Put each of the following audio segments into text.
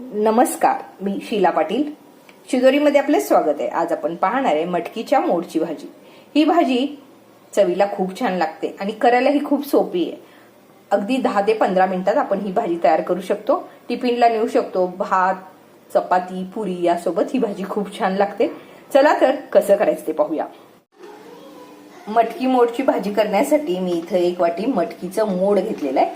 नमस्कार मी शीला पाटील. शिदोरीमध्ये आपले स्वागत आहे. आज आपण पाहणार आहे मटकीच्या मोडची भाजी. ही भाजी चवीला खूप छान लागते आणि करायलाही खूप सोपी आहे. अगदी दहा ते पंधरा मिनिटात आपण ही भाजी तयार करू शकतो. टिफिनला नेऊ शकतो. भात चपाती पुरी यासोबत ही भाजी खूप छान लागते. चला तर कसं करायचं ते पाहूया. मटकी मोडची भाजी करण्यासाठी मी इथं एक वाटी मटकीचं मोड घेतलेलं आहे.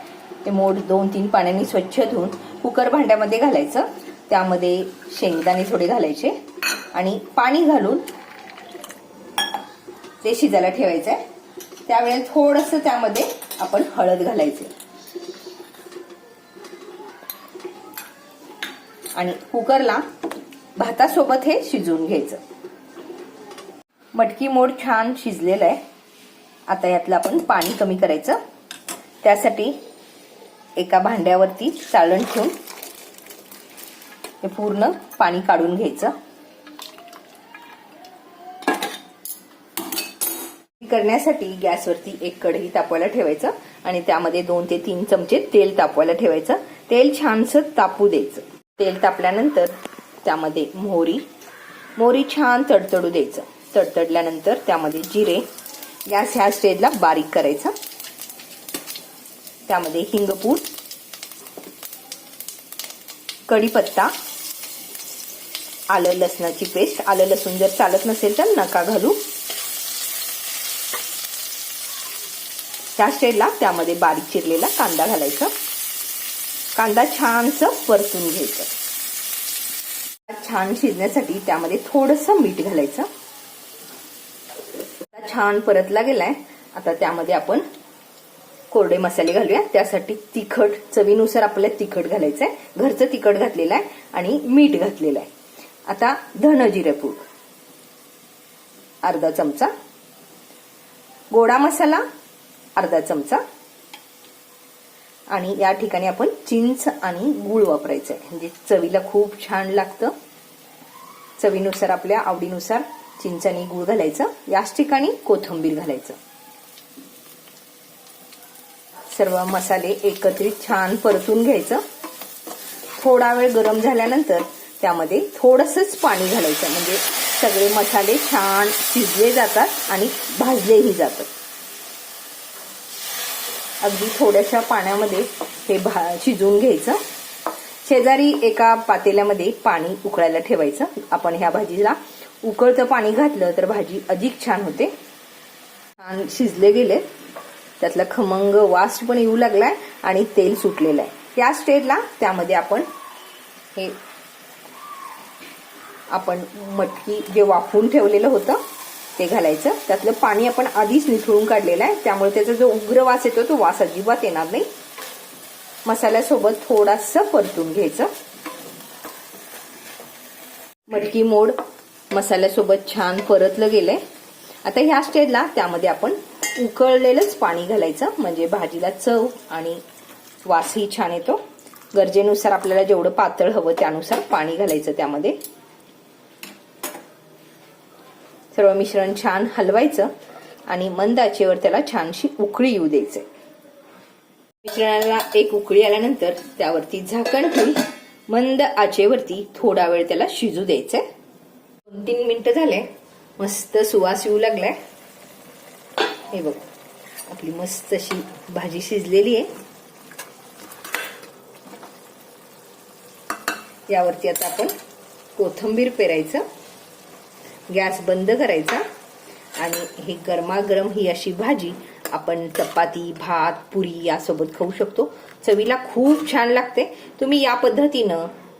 ते मोड दोन तीन पाण्याने स्वच्छ धुवून कुकर भांड्यामध्ये घालायचं. त्यामध्ये शेंगदाणे थोडे घालायचे आणि पाणी घालून ते शिजायला ठेवायचं आहे त्यावेळेला थोडंसं त्यामध्ये आपण हळद घालायचे. आणि कुकरला भातासोबत हे शिजवून घ्यायचं. मटकी मोड छान शिजलेलं आहे. आता यातलं आपण पाणी कमी करायचं. त्यासाठी एका भांड्यावरती चाळण ठेवून हे पूर्ण पाणी काढून घ्यायचं. करण्यासाठी गॅसवरती एक कढई तापवायला ठेवायचं आणि त्यामध्ये दोन ते तीन चमचे तेल तापवायला ठेवायचं. तेल छानसं तापू द्यायचं. तेल तापल्यानंतर त्यामध्ये मोहरी मोहरी छान तडतडू द्यायचं. तडतडल्यानंतर त्यामध्ये जिरे गॅस ह्या स्टेजला बारीक करायचं. त्यामध्ये हिंगपूड कढीपत्ता आलं लसणाची पेस्ट. आलं लसूण जर चालत नसेल तर नका घालू. त्या शेडला त्यामध्ये बारीक चिरलेला कांदा घालायचा. कांदा छानसं परतून घ्यायचं. छान शिजण्यासाठी त्यामध्ये थोडस मीठ घालायचं. छान परतला गेलाय. आता त्यामध्ये आपण कोरडे मसाले घालूया. त्यासाठी तिखट चवीनुसार आपल्याला तिखट घालायचं आहे घरचं तिखट घातलेलं आहे आणि मीठ घातलेलं आहे. आता धन जिरेपूड अर्धा चमचा. गोडा मसाला अर्धा चमचा. आणि या ठिकाणी आपण चिंच आणि गूळ वापरायचं आहे म्हणजे चवीला खूप छान लागतं. चवीनुसार आपल्या आवडीनुसार चिंच आणि गूळ घालायचं. याच ठिकाणी कोथिंबीर घालायचं. सर्व मसाले एकत्रित छान परतून घ्यायचं. थोडा वेळ गरम झाल्यानंतर त्यामध्ये थोडंसंच पाणी घालायचं. म्हणजे सगळे मसाले छान शिजले जातात आणि भाजलेही जातात. अगदी थोड्याशा पाण्यामध्ये हे भा शिजवून घ्यायचं. शेजारी एका पातेल्यामध्ये पाणी उकळायला ठेवायचं. आपण ह्या भाजीला उकळतं पाणी घातलं तर भाजी अधिक छान होते. छान शिजले गेले त्यातला खमंग वास पण येऊ लागलाय आणि तेल सुटलेलं आहे. या स्टेजला त्यामध्ये आपण हे आपण मटकी जे वाफवून ठेवलेलं होतं ते घालायचं. त्यातलं पाणी आपण आधीच निथळून काढलेलं आहे. त्यामुळे त्याचा जो उग्र वास येतो तो वास अजिबात येणार नाही. मसाल्यासोबत थोडासा परतून घ्यायचं. मटकी मोड मसाल्यासोबत छान परतलं गेलंय. आता ह्या स्टेजला त्यामध्ये आपण उकळलेलंच पाणी घालायचं म्हणजे भाजीला चव आणि वासही छान येतो. गरजेनुसार आपल्याला जेवढं पातळ हवं त्यानुसार पाणी घालायचं त्यामध्ये. सर्व मिश्रण छान हलवायचं आणि मंद आचेवर त्याला छानशी उकळी येऊ द्यायचे. मिश्रणाला एक उकळी आल्यानंतर त्यावरती झाकण ठेवून मंद आचेवरती थोडा वेळ त्याला शिजू द्यायचंय दोन तीन मिनिटं झाले. मस्त सुवास येऊ लागलाय. हे बघ. आपली मस्त अशी भाजी शिजलेली आहे. यावरती आता आपण कोथंबीर पेरायचं. गॅस बंद करायचा. आणि ही गरमागरम ही अशी भाजी आपण चपाती भात पुरी यासोबत खाऊ शकतो. चवीला खूप छान लागते. तुम्ही या पद्धतीनं